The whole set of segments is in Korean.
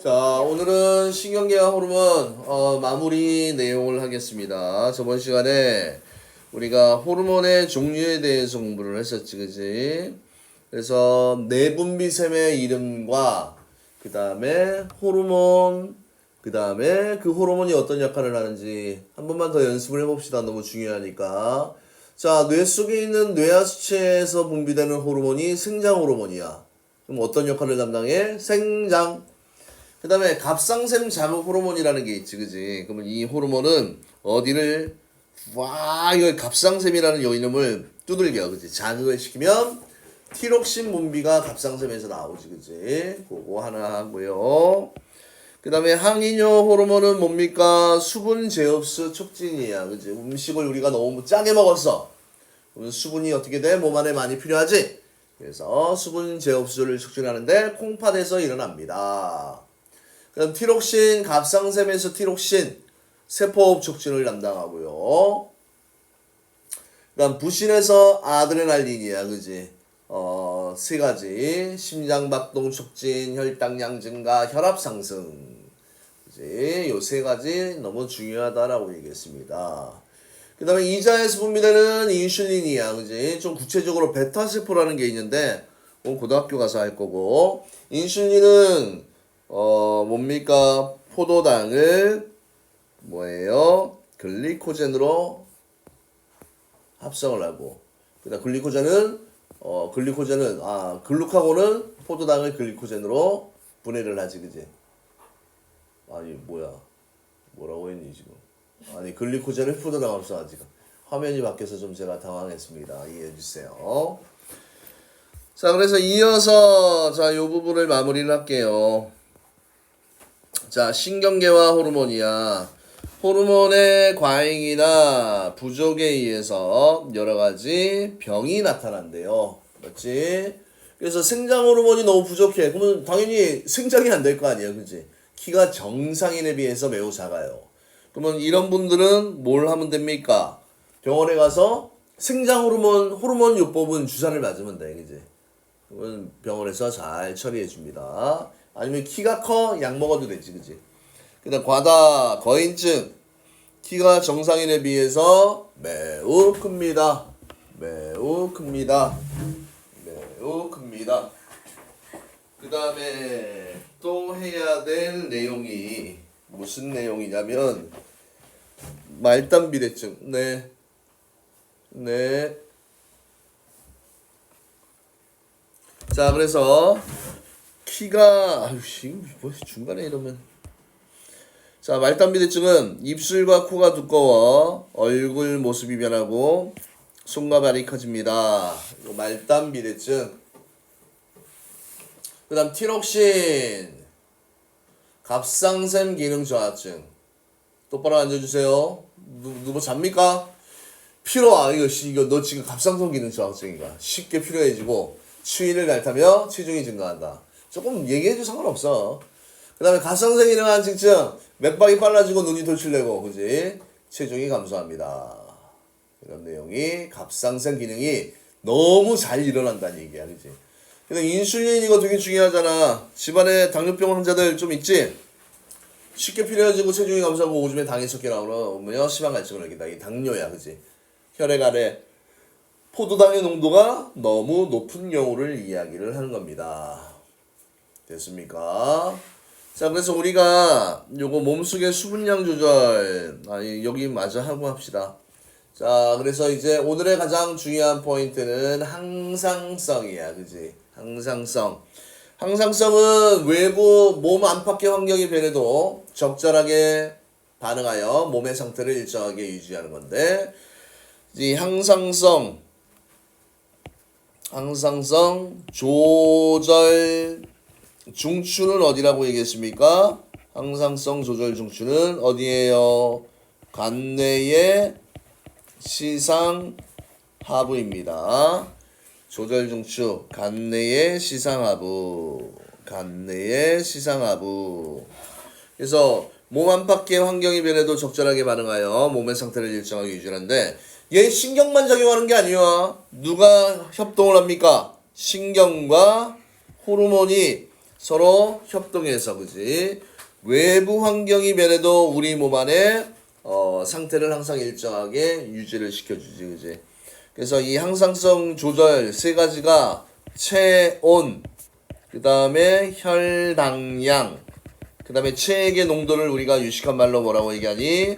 자, 오늘은 신경계와 호르몬 어, 마무리 내용을 하겠습니다. 저번 시간에 우리가 호르몬의 종류에 대해서 공부를 했었지, 그지? 그래서 내분비샘의 이름과 그 다음에 호르몬, 그 다음에 그 호르몬이 어떤 역할을 하는지 한 번만 더 연습을 해봅시다. 너무 중요하니까. 자, 뇌 속에 있는 뇌하수체에서 분비되는 호르몬이 생장 호르몬이야. 그럼 어떤 역할을 담당해? 생장. 그 다음에 갑상샘 자극 호르몬이라는 게 있지, 그지? 그러면 이 호르몬은 어디를, 와, 이거 갑상샘이라는 요 이름을 두들겨, 그지? 자극을 시키면 티록신 분비가 갑상샘에서 나오지, 그지? 그거 하나 하고요. 그 다음에 항이뇨 호르몬은 뭡니까? 수분 제흡수 촉진이야, 그지? 음식을 우리가 너무 짜게 먹었어. 그러면 수분이 어떻게 돼? 몸 안에 많이 필요하지? 그래서 수분 제흡수를 촉진하는데 콩팥에서 일어납니다. 그다음 티록신, 갑상샘에서 티록신, 세포호흡 촉진을 담당하고요. 그다음 부신에서 아드레날린이야, 그지? 어, 세 가지. 심장 박동 촉진, 혈당량 증가, 혈압 상승. 그지? 요 세 가지 너무 중요하다라고 얘기했습니다. 그 다음에 이자에서 분비되는 인슐린이야, 그지? 좀 구체적으로 베타세포라는 게 있는데, 오늘 고등학교 가서 할 거고, 인슐린은, 어, 뭡니까? 포도당을, 뭐예요? 글리코젠으로 합성을 하고, 그 다음 글리코젠은, 어, 글리코젠은, 아, 글루카곤은 포도당을 글리코젠으로 분해를 하지, 그지? 아니, 뭐야. 뭐라고 했니, 지금? 아니 글리코젠을 포도당 합성하지 화면이 바뀌어서 좀 제가 당황했습니다. 이해해 주세요. 자 그래서 이어서 자 요 부분을 마무리를 할게요. 자 신경계와 호르몬이야. 호르몬의 과잉이나 부족에 의해서 여러 가지 병이 나타난대요. 맞지? 그래서 생장 호르몬이 너무 부족해. 그러면 당연히 생장이 안 될 거 아니에요. 그지? 키가 정상인에 비해서 매우 작아요. 그러면 이런 분들은 뭘 하면 됩니까? 병원에 가서 생장 호르몬 호르몬 요법은 주사를 맞으면 돼, 그지? 그러면 병원에서 잘 처리해 줍니다. 아니면 키가 커 약 먹어도 되지, 그지? 그다음 과다 거인증 키가 정상인에 비해서 매우 큽니다. 매우 큽니다. 매우 큽니다. 그 다음에 또 해야 될 내용이 무슨 내용이냐면 말단 비대증. 네. 네. 자, 그래서 키가 아유씨 뭐 중간에 이러면 자, 말단 비대증은 입술과 코가 두꺼워 얼굴 모습이 변하고 손과 발이 커집니다. 이거 말단 비대증. 그 다음 티록신 갑상샘 기능 저하증. 똑바로 앉아주세요. 누, 누구 잡니까? 피로, 아, 이거, 씨, 이거, 너 지금 갑상선 기능 저하증이가 쉽게 피로해지고, 추위를 달타며 체중이 증가한다. 조금 얘기해도 상관없어. 그 다음에 갑상선 기능 한증증, 맥박이 빨라지고 눈이 돌출되고, 그지? 체중이 감소합니다. 이런 내용이 갑상선 기능이 너무 잘 일어난다는 얘기야, 그지? 근데 인슐린 이거 되게 중요하잖아. 집안에 당뇨병 환자들 좀 있지? 쉽게 필요해지고 체중이 감소하고 오줌에 당이 섞여 나오면 심한 갈증을 느낀다. 이 당뇨야, 그지? 혈액 아래 포도당의 농도가 너무 높은 경우를 이야기를 하는 겁니다. 됐습니까? 자, 그래서 우리가 요거 몸속의 수분량 조절, 아, 여기 마저 하고 합시다. 자, 그래서 이제 오늘의 가장 중요한 포인트는 항상성이야, 그지? 항상성. 항상성은 외부 몸 안팎의 환경이 변해도 적절하게 반응하여 몸의 상태를 일정하게 유지하는 건데, 이 항상성, 항상성 조절 중추는 어디라고 얘기했습니까? 항상성 조절 중추는 어디에요? 간내의 시상 하부입니다. 조절 중추 간내의 시상 하부 간내의 시상 하부 그래서 몸 안팎의 환경이 변해도 적절하게 반응하여 몸의 상태를 일정하게 유지하는데 얘 신경만 작용하는 게 아니야 누가 협동을 합니까 신경과 호르몬이 서로 협동해서 그지 외부 환경이 변해도 우리 몸 안에 어, 상태를 항상 일정하게 유지를 시켜주지 그지 그래서 이 항상성 조절 세 가지가 체온 그 다음에 혈당량 그 다음에 체액의 농도를 우리가 유식한 말로 뭐라고 얘기하니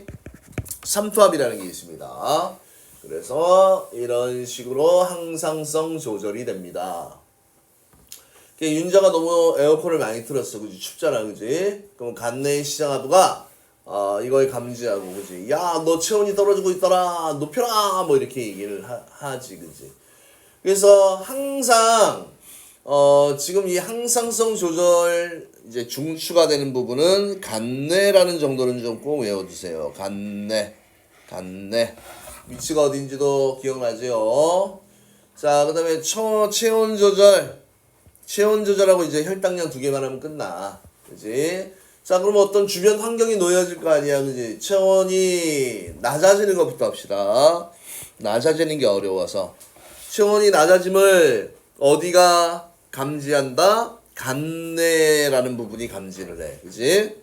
삼투압이라는 게 있습니다. 그래서 이런 식으로 항상성 조절이 됩니다. 이게 윤자가 너무 에어컨을 많이 틀었어, 그지? 춥잖아, 그지? 그럼 간내 시장하도가 어, 이걸 감지하고, 그지? 야, 너 체온이 떨어지고 있더라, 높여라, 뭐 이렇게 얘기를 하, 하지, 그지? 그래서 항상 어, 지금 이 항상성 조절 이제 중추가 되는 부분은 간내라는 정도는 좀 꼭 외워 두세요. 간내, 간내. 위치가 어딘지도 기억나죠? 자, 그 다음에 체온 조절. 체온 조절하고 이제 혈당량 두 개만 하면 끝나. 그지? 자, 그럼 어떤 주변 환경이 놓여질 거 아니야. 그지? 체온이 낮아지는 것부터 합시다. 낮아지는 게 어려워서. 체온이 낮아짐을 어디가 감지한다? 간내라는 부분이 감지를 해. 그지?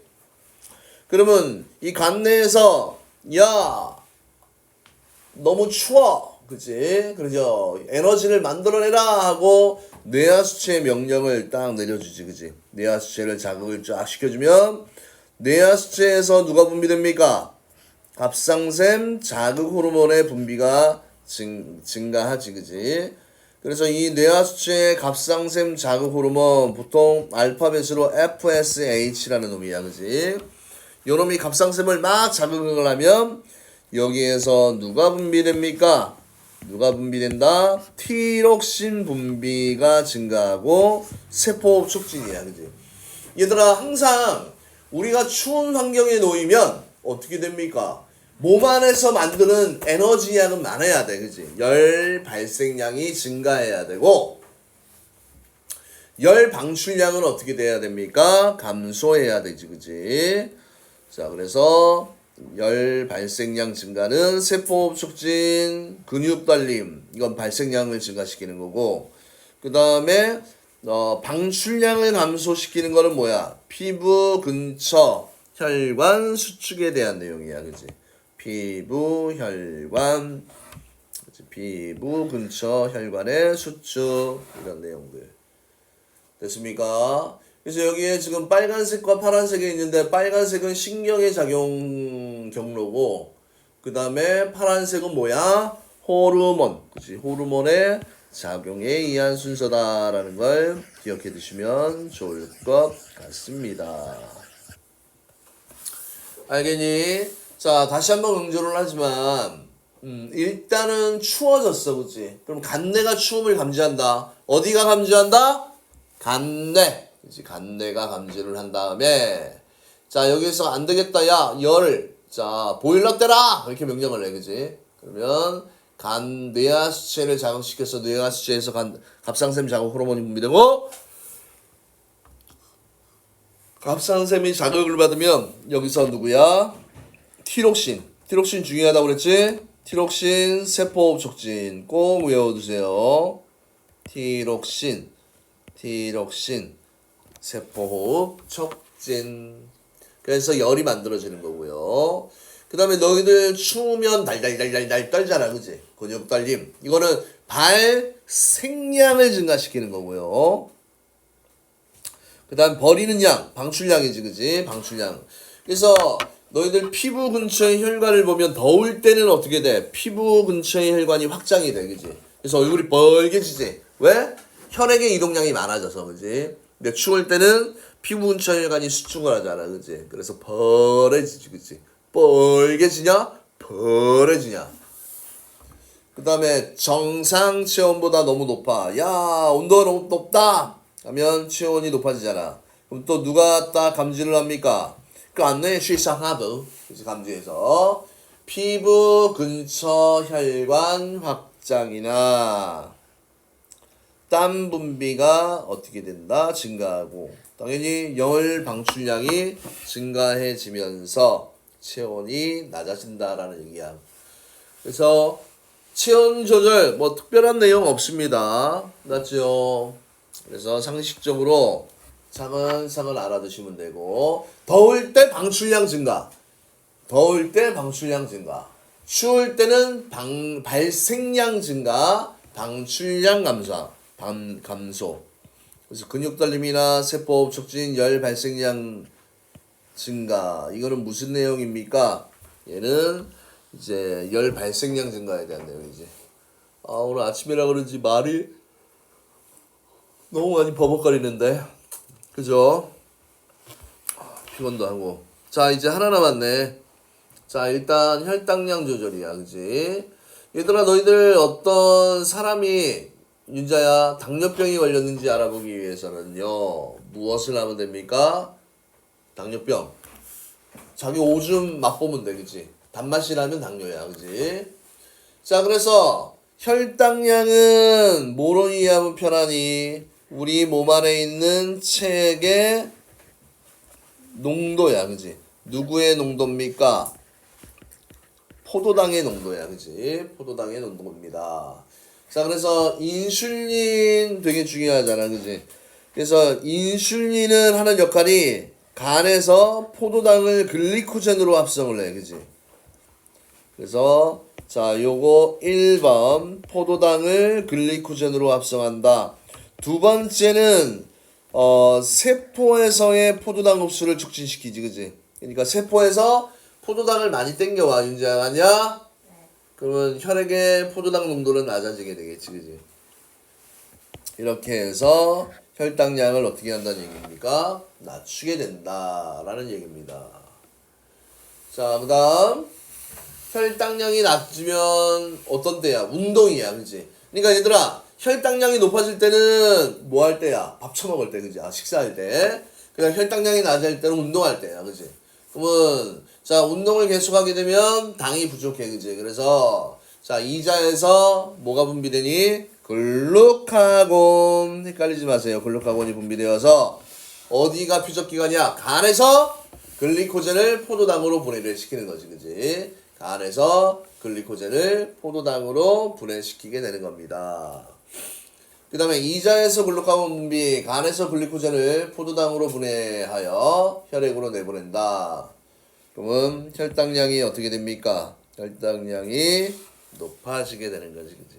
그러면 이 간내에서 야 너무 추워. 그지? 그러죠. 에너지를 만들어내라 하고 뇌하수체의 명령을 딱 내려주지. 그지? 뇌하수체를 자극을 쫙 시켜주면 뇌하수체에서 누가 분비됩니까? 갑상샘 자극 호르몬의 분비가 증, 증가하지. 그지? 그래서 이 뇌하수체의 갑상샘 자극 호르몬 보통 알파벳으로 FSH라는 놈이야. 그지? 요 놈이 갑상샘을 막 자극을 하면 여기에서 누가 분비됩니까? 누가 분비된다? 티록신 분비가 증가하고 세포 촉진이야. 그지? 얘들아 항상 우리가 추운 환경에 놓이면 어떻게 됩니까? 몸 안에서 만드는 에너지 양은 많아야 돼. 그지? 열 발생량이 증가해야 되고 열 방출량은 어떻게 돼야 됩니까? 감소해야 되지. 그지? 자, 그래서 열 발생량 증가는 세포 촉진, 근육 달림 이건 발생량을 증가시키는 거고 그 다음에 어, 방출량을 감소시키는 거는 뭐야? 피부 근처 혈관 수축에 대한 내용이야, 그지? 피부 혈관, 그치? 피부 근처 혈관의 수축 이런 내용들 됐습니까? 그래서 여기에 지금 빨간색과 파란색이 있는데 빨간색은 신경의 작용 경로고 그 다음에 파란색은 뭐야? 호르몬, 그치? 호르몬의 작용에 의한 순서다라는 걸 기억해 두시면 좋을 것 같습니다. 알겠니? 자, 다시 한번 강조를 하지만, 음, 일단은 추워졌어, 그치? 그럼 간내가 추움을 감지한다. 어디가 감지한다? 간내. 그치? 간내가 감지를 한 다음에, 자, 여기서 안 되겠다. 야, 열. 자, 보일러 떼라! 이렇게 명령을 내, 그지? 그러면, 간, 뇌하수체를 자극시켜서 뇌하수체에서 간, 갑상샘 자극 호르몬이 분비되고, 갑상샘이 자극을 받으면, 여기서 누구야? 티록신. 티록신 중요하다고 그랬지? 티록신 세포 촉진 꼭 외워두세요. 티록신, 티록신 세포호흡 촉진. 그래서 열이 만들어지는 거고요. 그 다음에 너희들 추우면 달달달달달 떨잖아, 그지? 근육 떨림. 이거는 발 생량을 증가시키는 거고요. 그 다음 버리는 양, 방출량이지, 그지? 방출량. 그래서 너희들 피부 근처의 혈관을 보면 더울 때는 어떻게 돼? 피부 근처의 혈관이 확장이 돼, 그지? 그래서 얼굴이 벌개지지. 왜? 혈액의 이동량이 많아져서, 그지? 근데 추울 때는 피부 근처 혈관이 수축을 하잖아, 그지? 그래서 벌해지지, 그지? 벌개지냐? 벌해지냐? 그 다음에 정상 체온보다 너무 높아. 야, 온도가 너무 높다! 하면 체온이 높아지잖아. 그럼 또 누가 딱 감지를 합니까? 그 안에 쉬상하드 그래서 감지해서 피부 근처 혈관 확장이나 땀 분비가 어떻게 된다 증가하고 당연히 열 방출량이 증가해지면서 체온이 낮아진다라는 얘기야. 그래서 체온 조절 뭐 특별한 내용 없습니다. 맞죠? 그래서 상식적으로 차근차근 알아두시면 되고 더울 때 방출량 증가 더울 때 방출량 증가 추울 때는 방, 발생량 증가 방출량 감소 방, 감소 그래서 근육달림이나 세포 촉진 열 발생량 증가 이거는 무슨 내용입니까? 얘는 이제 열 발생량 증가에 대한 내용이지. 아 오늘 아침이라 그런지 말이 너무 많이 버벅거리는데 그죠? 아, 피곤도 하고 자 이제 하나 남았네. 자 일단 혈당량 조절이야 그지? 얘들아 너희들 어떤 사람이 윤자야 당뇨병이 걸렸는지 알아보기 위해서는요 무엇을 하면 됩니까? 당뇨병. 자기 오줌 맛보면 돼, 그치? 단맛이 나면 당뇨야, 그치? 자, 그래서 혈당량은 뭐로 이해하면 편하니? 우리 몸 안에 있는 체액의 농도야, 그치? 누구의 농도입니까? 포도당의 농도야, 그치? 포도당의 농도입니다. 자, 그래서 인슐린 되게 중요하잖아, 그치? 그래서 인슐린은 하는 역할이 간에서 포도당을 글리코젠으로 합성을 해, 그지? 그래서 자, 요거 1번 포도당을 글리코젠으로 합성한다. 두 번째는 어, 세포에서의 포도당 흡수를 촉진시키지, 그지? 그러니까 세포에서 포도당을 많이 땡겨와, 윤재야, 아니야? 그러면 혈액의 포도당 농도는 낮아지게 되겠지, 그지? 이렇게 해서 혈당량을 어떻게 한다는 얘기입니까? 낮추게 된다라는 얘기입니다. 자, 그 다음 혈당량이 낮으면 어떤 때야? 운동이야, 그지? 그러니까 얘들아, 혈당량이 높아질 때는 뭐 할 때야? 밥 처먹을 때, 그지? 아, 식사할 때. 그냥 혈당량이 낮을 때는 운동할 때야, 그지? 그러면 자, 운동을 계속하게 되면 당이 부족해, 그지? 그래서 자, 이자에서 뭐가 분비되니? 글루카곤 헷갈리지 마세요. 글루카곤이 분비되어서 어디가 표적기관이야? 간에서 글리코젠을 포도당으로 분해를 시키는 거지, 그지? 간에서 글리코젠을 포도당으로 분해시키게 되는 겁니다. 그 다음에 이자에서 글루카곤 분비, 간에서 글리코젠을 포도당으로 분해하여 혈액으로 내보낸다. 그러면 혈당량이 어떻게 됩니까? 혈당량이 높아지게 되는 거지, 그지?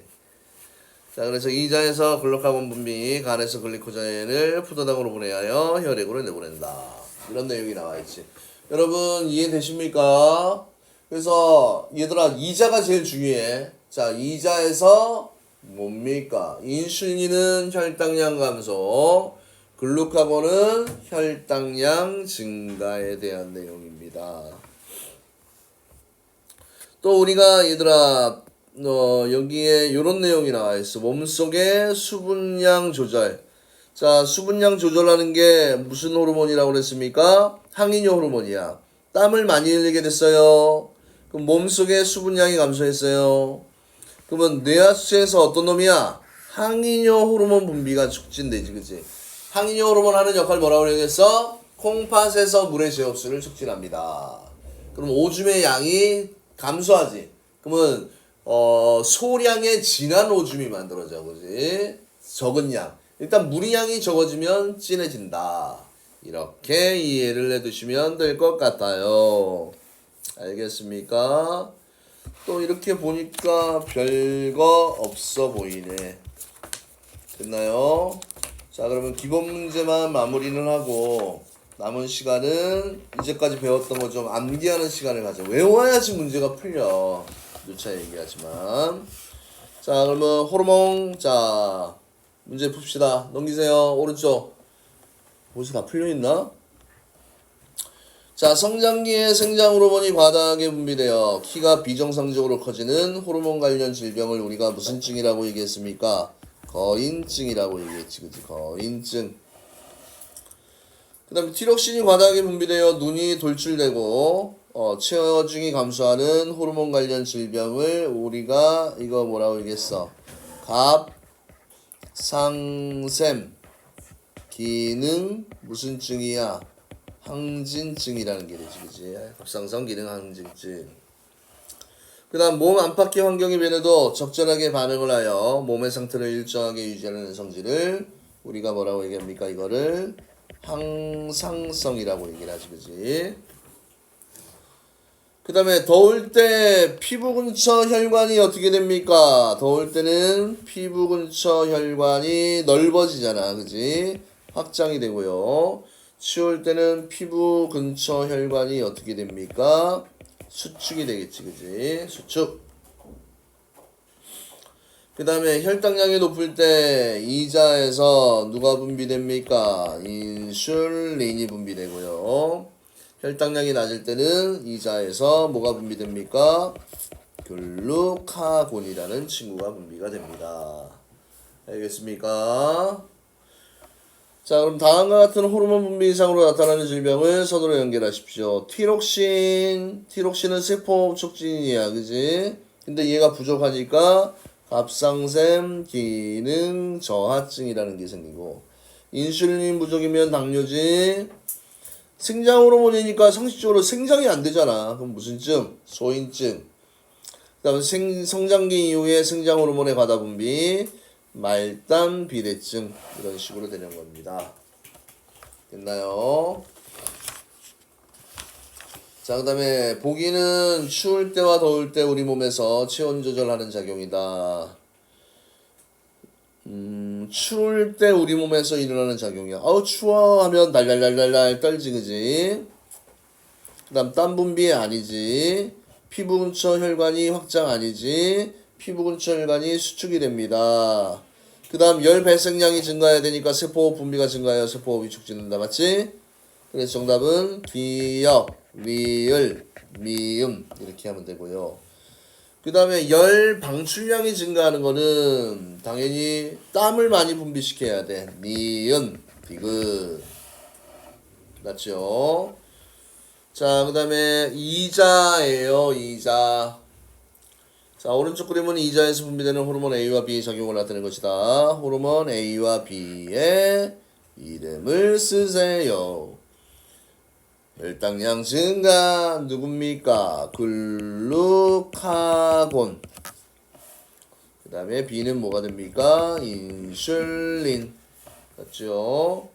자, 그래서 이자에서 글루카곤 분비, 간에서 글리코젠을 포도당으로 분해하여 혈액으로 내보낸다. 이런 내용이 나와 있지. 여러분 이해되십니까? 그래서 얘들아 이자가 제일 중요해. 자, 이자에서 뭡니까? 인슐린은 혈당량 감소, 글루카곤은 혈당량 증가에 대한 내용입니다. 또 우리가 얘들아 어, 여기에 이런 내용이 나와 있어. 몸속의 수분량 조절. 자, 수분량 조절하는 게 무슨 호르몬이라고 그랬습니까? 항이뇨 호르몬이야. 땀을 많이 흘리게 됐어요. 그럼 몸속의 수분량이 감소했어요. 그러면 뇌하수체에서 어떤 놈이야? 항이뇨 호르몬 분비가 촉진되지, 그치? 항이뇨 호르몬 하는 역할 뭐라고 그러겠어? 콩팥에서 물의 제흡수를 촉진합니다. 그럼 오줌의 양이 감소하지. 그러면 어, 소량의 진한 오줌이 만들어져, 그지? 적은 양. 일단 물의 양이 적어지면 진해진다. 이렇게 이해를 해두시면 될 것 같아요. 알겠습니까? 또 이렇게 보니까 별거 없어 보이네. 됐나요? 자, 그러면 기본 문제만 마무리는 하고 남은 시간은 이제까지 배웠던 거 좀 암기하는 시간을 가져. 외워야지 문제가 풀려. 누차 얘기하지만. 자, 그러면 호르몬. 자, 문제 풉시다. 넘기세요. 오른쪽. 벌써 다 풀려있나? 자, 성장기에 생장 호르몬이 과다하게 분비되어 키가 비정상적으로 커지는 호르몬 관련 질병을 우리가 무슨 증이라고 얘기했습니까? 거인증이라고 얘기했지, 그치? 거인증. 그 다음에 티록신이 과다하게 분비되어 눈이 돌출되고 어, 체어중이 감소하는 호르몬 관련 질병을 우리가 이거 뭐라고 얘기했어? 갑, 상샘, 기능 무슨 증이야? 항진증이라는 게 되지, 그지? 갑상선 기능 항진증. 그 다음 몸 안팎의 환경이 변해도 적절하게 반응을 하여 몸의 상태를 일정하게 유지하는 성질을 우리가 뭐라고 얘기합니까? 이거를 항상성이라고 얘기를 하지, 그지? 그 다음에 더울 때 피부 근처 혈관이 어떻게 됩니까? 더울 때는 피부 근처 혈관이 넓어지잖아, 그지? 확장이 되고요. 추울 때는 피부 근처 혈관이 어떻게 됩니까? 수축이 되겠지, 그지? 수축. 그 다음에 혈당량이 높을 때 이자에서 누가 분비됩니까? 인슐린이 분비되고요. 혈당량이 낮을 때는 이자에서 뭐가 분비됩니까? 글루카곤이라는 친구가 분비가 됩니다. 알겠습니까? 자, 그럼 다음과 같은 호르몬 분비 이상으로 나타나는 질병을 서두로 연결하십시오. 티록신, 티록신은 세포 촉진이야, 그지? 근데 얘가 부족하니까 갑상샘 기능 저하증이라는 게 생기고, 인슐린 부족이면 당뇨지, 생장 호르몬이니까 상식적으로 생장이 안 되잖아. 그럼 무슨 증? 소인증. 그 다음에 생, 성장기 이후에 생장 호르몬의 과다 분비, 말단 비대증 이런 식으로 되는 겁니다. 됐나요? 자, 그 다음에 보기는 추울 때와 더울 때 우리 몸에서 체온 조절하는 작용이다. 음, 추울 때 우리 몸에서 일어나는 작용이야. 아우 추워 하면 달달달달달 떨지 그지? 그다음 땀 분비 아니지. 피부 근처 혈관이 확장 아니지. 피부 근처 혈관이 수축이 됩니다. 그 다음 열 발생량이 증가해야 되니까 세포 분비가 증가해요. 세포호흡이 촉진된다. 맞지? 그래서 정답은 기역, 리을, 미음 이렇게 하면 되고요. 그 다음에 열 방출량이 증가하는 거는 당연히 땀을 많이 분비시켜야 돼. 니은, 디귿. 맞죠? 자, 그 다음에 이자예요, 이자. 자, 오른쪽 그림은 이자에서 분비되는 호르몬 A와 B의 작용을 나타내는 것이다. 호르몬 A와 B의 이름을 쓰세요. 혈당량 증가 누굽니까? 글루카곤. 그 다음에 B는 뭐가 됩니까? 인슐린. 맞죠?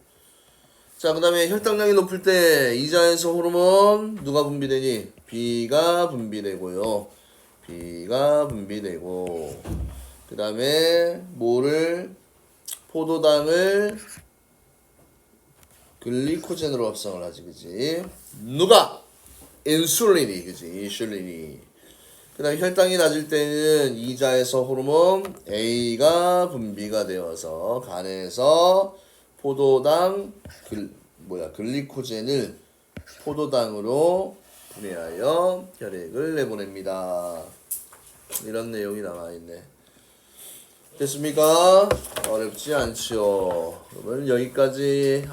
자, 그 다음에 혈당량이 높을 때 이자에서 호르몬 누가 분비되니? B가 분비되고요. B가 분비되고 그 다음에 뭐를 포도당을 글리코젠으로 합성을 하지 그지? 누가? 인슐린이 그지? 인슐린이. 그 다음에 혈당이 낮을 때는 이자에서 호르몬 A가 분비가 되어서 간에서 포도당 글 뭐야 글리코젠을 포도당으로 분해하여 혈액을 내보냅니다. 이런 내용이 나와 있네. 됐습니까? 어렵지 않지요. 그러면 여기까지